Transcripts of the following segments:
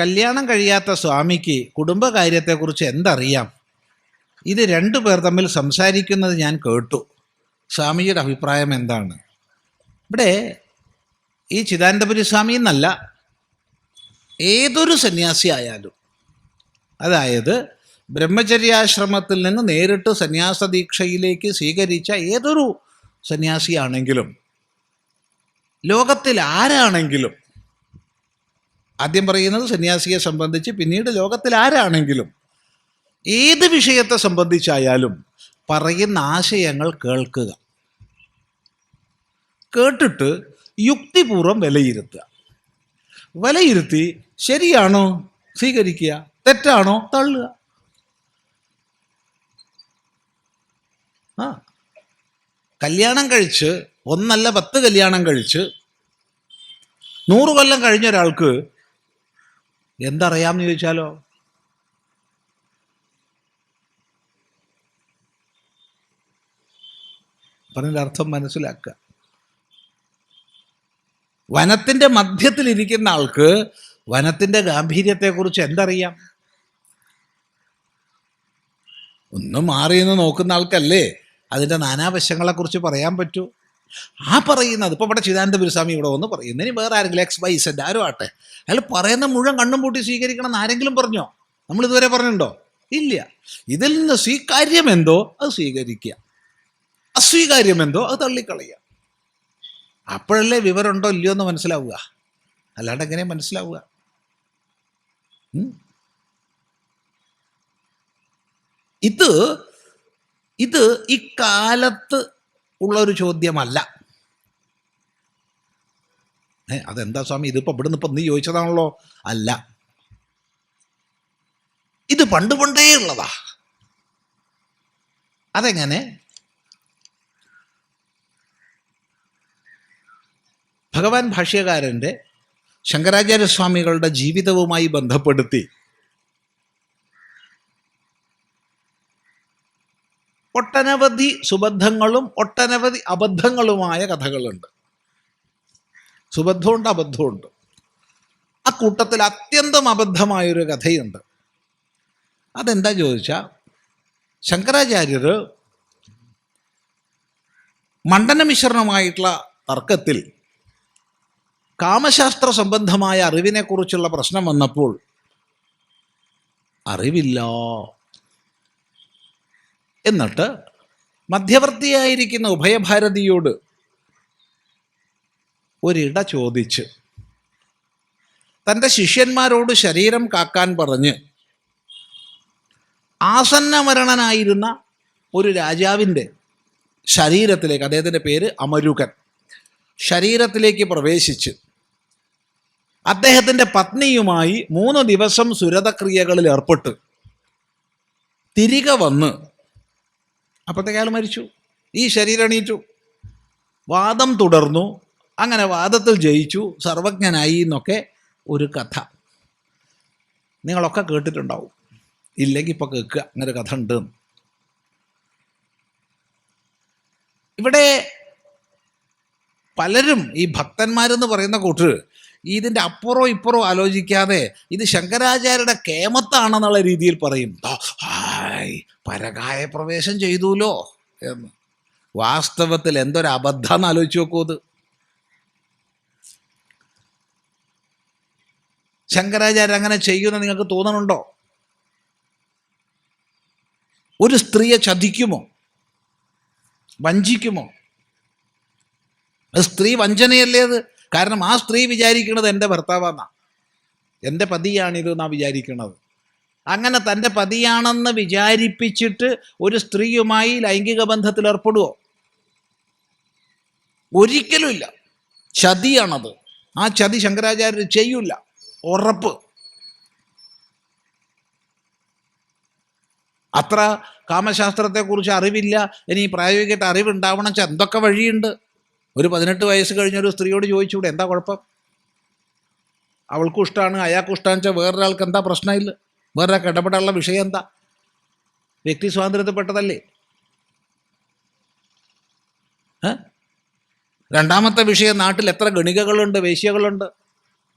കല്യാണം കഴിയാത്ത സ്വാമിക്ക് കുടുംബകാര്യത്തെക്കുറിച്ച് എന്തറിയാം? ഇത് രണ്ടു പേർ തമ്മിൽ സംസാരിക്കുന്നത് ഞാൻ കേട്ടു. സ്വാമിയുടെ അഭിപ്രായം എന്താണ്? ഇവിടെ ഈ ചിദാനന്ദപുരി സ്വാമി എന്നല്ല ഏതൊരു സന്യാസി ആയാലും അതായത് ബ്രഹ്മചര്യാശ്രമത്തിൽ നിന്ന് നേരിട്ട് സന്യാസ ദീക്ഷയിലേക്ക് സ്വീകരിച്ച ഏതൊരു സന്യാസിയാണെങ്കിലും ലോകത്തിൽ ആരാണെങ്കിലും ആദ്യം പറയുന്നത് സന്യാസിയെ സംബന്ധിച്ച് പിന്നീട് ലോകത്തിൽ ആരാണെങ്കിലും ഏത് വിഷയത്തെ സംബന്ധിച്ചായാലും പറയുന്ന ആശയങ്ങൾ കേൾക്കുക. കേട്ടിട്ട് യുക്തിപൂർവം വിലയിരുത്തുക. വിലയിരുത്തി ശരിയാണോ സ്വീകരിക്കുക തെറ്റാണോ തള്ളുക. ആ. കല്യാണം കഴിച്ച് ഒന്നല്ല പത്ത് കല്യാണം കഴിച്ച് നൂറ് കൊല്ലം കഴിഞ്ഞ ഒരാൾക്ക് എന്തറിയാമെന്ന് ചോദിച്ചാലോ? പറഞ്ഞതിന്റെ അർത്ഥം മനസ്സിലാക്കുക. വനത്തിന്റെ മധ്യത്തിലിരിക്കുന്ന ആൾക്ക് വനത്തിന്റെ ഗാംഭീര്യത്തെക്കുറിച്ച് എന്തറിയാം? ഒന്ന് മാറി നിന്ന് നോക്കുന്ന ആൾക്കല്ലേ അതിന്റെ നാനാവശങ്ങളെക്കുറിച്ച് പറയാൻ പറ്റൂ. ആ പറയുന്നത്. ഇപ്പോൾ ഇവിടെ ചിദാനന്ദ ഗുരുസ്വാമി ഇവിടെ വന്ന് പറയുന്നു ഇനി വേറെ ആരെങ്കിലും എക്സ് വൈ സെഡ് ആരും ആട്ടെ. അയാൾ പറയുന്ന മുഴുവൻ കണ്ണും പൂട്ടി സ്വീകരിക്കണം എന്ന് ആരെങ്കിലും പറഞ്ഞോ? നമ്മൾ ഇതുവരെ പറഞ്ഞിട്ടുണ്ടോ? ഇല്ല. ഇതിൽ നിന്ന് സ്വീകാര്യം എന്തോ? അത് സ്വീകരിക്കുക. അസ്വീകാര്യം എന്തോ? അത് തള്ളിക്കളയുക. അപ്പോഴല്ലേ വിവരമുണ്ടോ ഇല്ലയോ എന്ന് മനസ്സിലാവുക. അല്ലാണ്ട് എങ്ങനെ മനസ്സിലാവുക? ഇത് ഇത് ഈ ഇക്കാലത്ത് ഉള്ളൊരു ചോദ്യമല്ല. ഏ അതെന്താ സ്വാമി? ഇതിപ്പോൾ ഇവിടുന്ന് ഇപ്പം നീ ചോദിച്ചതാണല്ലോ. അല്ല. ഇത് പണ്ട് പണ്ടേ ഉള്ളതാ. അതെങ്ങനെ? ഭഗവാൻ ഭാഷ്യകാരന്റെ ശങ്കരാചാര്യസ്വാമികളുടെ ജീവിതവുമായി ബന്ധപ്പെടുത്തി ഒട്ടനവധി സുബദ്ധങ്ങളും ഒട്ടനവധി അബദ്ധങ്ങളുമായ കഥകളുണ്ട്. സുബദ്ധമുണ്ട് അബദ്ധമുണ്ട്. ആ കൂട്ടത്തിൽ അത്യന്തം അബദ്ധമായൊരു കഥയുണ്ട്. അതെന്താ ചോദിച്ചാൽ ശങ്കരാചാര്യർ മണ്ഡനമിശ്രണമായിട്ടുള്ള തർക്കത്തിൽ കാമശാസ്ത്ര സംബന്ധമായ അറിവിനെക്കുറിച്ചുള്ള പ്രശ്നം വന്നപ്പോൾ അറിവില്ല. എന്നിട്ട് മധ്യവർത്തിയായിരിക്കുന്ന ഉഭയഭാരതിയോട് ഒരിട ചോദിച്ച് തന്റെ ശിഷ്യന്മാരോട് ശരീരം കാക്കാൻ പറഞ്ഞ് ആസന്നമരണനായിരുന്ന ഒരു രാജാവിന്റെ ശരീരത്തിലേക്ക് അദ്ദേഹത്തിന്റെ പേര് അമരുകൻ ശരീരത്തിലേക്ക് പ്രവേശിച്ച് അദ്ദേഹത്തിന്റെ പത്നിയുമായി മൂന്ന് ദിവസം സുരതക്രിയകളിൽ ഏർപ്പെട്ട് തിരികെ വന്ന് അപ്പോഴത്തേക്ക് അയാൾ മരിച്ചു. ഈ ശരീരം എണീറ്റു. വാദം തുടർന്നു. അങ്ങനെ വാദത്തിൽ ജയിച്ചു. സർവജ്ഞനായി എന്നൊക്കെ ഒരു കഥ. നിങ്ങളൊക്കെ കേട്ടിട്ടുണ്ടാവും. ഇല്ലെങ്കിൽ ഇപ്പോൾ കേൾക്കുക. അങ്ങനൊരു കഥ ഉണ്ട്. ഇവിടെ പലരും ഈ ഭക്തന്മാരെന്ന് പറയുന്ന കൂട്ടർ ഇതിന്റെ അപ്പുറവും ഇപ്പുറവും ആലോചിക്കാതെ ഇത് ശങ്കരാചാര്യരുടെ കേമത്താണെന്നുള്ള രീതിയിൽ പറയും. "ദാ, ഹായ് പരകായ പ്രവേശം ചെയ്തുലോ എന്ന്. വാസ്തവത്തിൽ എന്തൊരു അബദ്ധം ആലോചിച്ച് നോക്കൂ അത്. ശങ്കരാചാര്യ അങ്ങനെ ചെയ്യുന്ന നിങ്ങൾക്ക് തോന്നണുണ്ടോ? ഒരു സ്ത്രീയെ ചതിക്കുമോ? വഞ്ചിക്കുമോ? സ്ത്രീ വഞ്ചനയല്ലേ അത്? കാരണം ആ സ്ത്രീ വിചാരിക്കുന്നത് എന്റെ ഭർത്താവാന്നാ. എന്റെ പതിയാണിത് എന്നാ വിചാരിക്കുന്നത് അങ്ങനെ തന്റെ പതിയാണെന്ന് വിചാരിപ്പിച്ചിട്ട് ഒരു സ്ത്രീയുമായി ലൈംഗിക ബന്ധത്തിൽ ഏർപ്പെടുവോ? ഒരിക്കലുമില്ല. ചതിയാണത്. ആ ചതി ശങ്കരാചാര്യർ ചെയ്യൂല. ഉറപ്പ്. അത്ര കാമശാസ്ത്രത്തെക്കുറിച്ച് അറിവില്ല. ഇനി പ്രായോഗികമായിട്ട് അറിവുണ്ടാവണം വെച്ചാൽ എന്തൊക്കെ വഴിയുണ്ട്? ഒരു പതിനെട്ട് വയസ്സ് കഴിഞ്ഞ ഒരു സ്ത്രീയോട് ചോദിച്ചൂടെ എന്താ കുഴപ്പം? അവൾക്കും ഇഷ്ടമാണ് അയാൾക്കും ഇഷ്ടമാണെന്ന് വെച്ചാൽ വേറൊരാൾക്ക് എന്താ പ്രശ്നമില്ല. വേറൊരാൾക്ക് ഇടപെടാനുള്ള വിഷയം എന്താ വ്യക്തി സ്വാതന്ത്ര്യത്തിൽപ്പെട്ടതല്ലേ? രണ്ടാമത്തെ വിഷയം നാട്ടിൽ എത്ര ഗണികകളുണ്ട് വേശ്യകളുണ്ട്?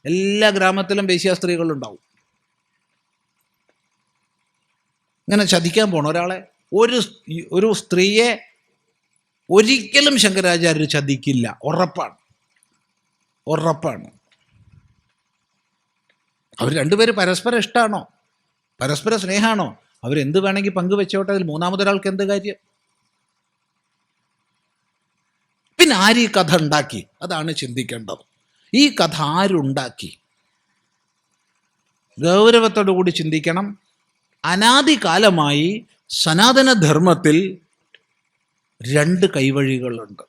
എല്ലാ ഗ്രാമത്തിലും വേശ്യ സ്ത്രീകളുണ്ടാവും. ഇങ്ങനെ ചതിക്കാൻ പോണ ഒരാളെ ഒരു ഒരു സ്ത്രീയെ ഒരിക്കലും ശങ്കരാചാര്യർ ചതിക്കില്ല. ഉറപ്പാണ്. ഉറപ്പാണ്. അവർ രണ്ടുപേരും പരസ്പരം ഇഷ്ടമാണോ പരസ്പര സ്നേഹമാണോ അവരെന്ത് വേണമെങ്കിൽ പങ്കുവെച്ചോട്ടെ അതിൽ മൂന്നാമതൊരാൾക്ക് എന്ത് കാര്യം? പിന്നെ ആര് ഈ കഥ ഉണ്ടാക്കി? അതാണ് ചിന്തിക്കേണ്ടത്. ഈ കഥ ആരുണ്ടാക്കി? ഗൗരവത്തോടു കൂടി ചിന്തിക്കണം. അനാദികാലമായി സനാതനധർമ്മത്തിൽ രണ്ട് കൈവഴികളുണ്ട്.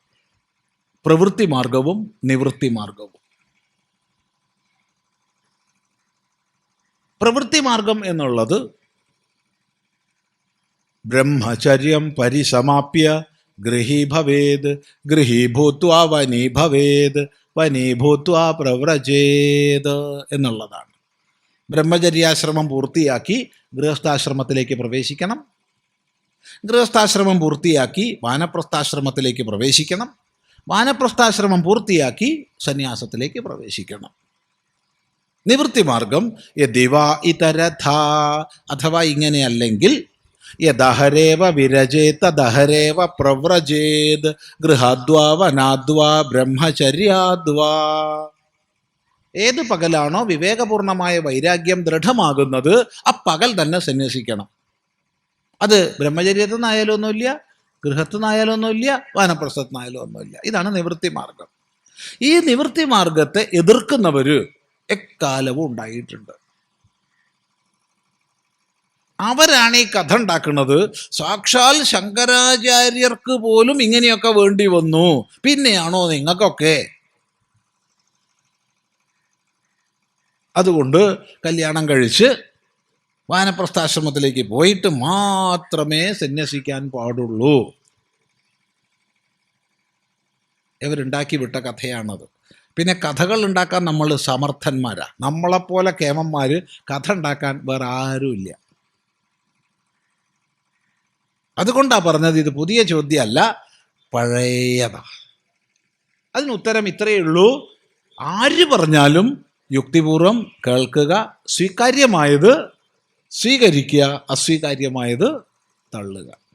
പ്രവൃത്തി മാർഗവും നിവൃത്തി മാർഗവും പ്രവൃത്തി മാർഗം എന്നുള്ളത് ബ്രഹ്മചര്യം പരിസമാപ്യ ഗൃഹീ ഭവേത് ഗൃഹീ ഭൂത്വാ വനീ ഭവേത് വനീ ഭൂത്വാ പ്രവ്രജേത് എന്നുള്ളതാണ്. ബ്രഹ്മചര്യാശ്രമം പൂർത്തിയാക്കി ഗൃഹസ്ഥാശ്രമത്തിലേക്ക് പ്രവേശിക്കണം. ഗൃഹസ്ഥാശ്രമം പൂർത്തിയാക്കി വാനപ്രസ്ഥാശ്രമത്തിലേക്ക് പ്രവേശിക്കണം. വാനപ്രസ്ഥാശ്രമം പൂർത്തിയാക്കി സന്യാസത്തിലേക്ക് പ്രവേശിക്കണം. നിവൃത്തി മാർഗം യദിവ ഇതരഥ. അഥവാ ഇങ്ങനെയല്ലെങ്കിൽ യദഹരേവ വിരജേത ദഹരേവ പ്രവ്രജേത് ഗൃഹാദ്വാ വനാദ്വാ ബ്രഹ്മചര്യാദ്വാ. ഏത് പകലാണോ വിവേകപൂർണമായ വൈരാഗ്യം ദൃഢമാകുന്നത് ആ പകൽ തന്നെ സന്യസിക്കണം. അത് ബ്രഹ്മചര്യത്തിൽ നിന്നായാലും ഒന്നുമില്ല ഗൃഹത്തിൽ നിന്നായാലും ഒന്നുമില്ല വാനപ്രസ്ഥത്തിനായാലും ഒന്നുമില്ല ഇതാണ് നിവൃത്തി മാർഗം ഈ നിവൃത്തി മാർഗത്തെ എതിർക്കുന്നവര് എക്കാലവും ഉണ്ടായിട്ടുണ്ട്. അവരാണ് ഈ കഥ ഉണ്ടാക്കുന്നത്. സാക്ഷാൽ ശങ്കരാചാര്യർക്ക് പോലും ഇങ്ങനെയൊക്കെ വേണ്ടി വന്നു. പിന്നെയാണോ നിങ്ങൾക്കൊക്കെ? അതുകൊണ്ട് കല്യാണം കഴിച്ച് വാനപ്രസ്ഥാശ്രമത്തിലേക്ക് പോയിട്ട് മാത്രമേ സന്യസിക്കാൻ പാടുള്ളൂ. ഇവരുണ്ടാക്കി വിട്ട കഥയാണത്. പിന്നെ കഥകൾ ഉണ്ടാക്കാൻ നമ്മൾ സമർത്ഥന്മാരാണ് നമ്മളെപ്പോലെ കേമന്മാർ കഥ ഉണ്ടാക്കാൻ വേറെ ആരുമില്ല അതുകൊണ്ടാണ് പറഞ്ഞത് ഇത് പുതിയ ചോദ്യമല്ല പഴയതാ. അതിന് ഉത്തരം ഇത്രയേ ഉള്ളൂ. ആര് പറഞ്ഞാലും യുക്തിപൂർവം കേൾക്കുക സ്വീകാര്യമായത് സ്വീകരിക്കുക അസ്വീകാര്യമായത് തള്ളുക.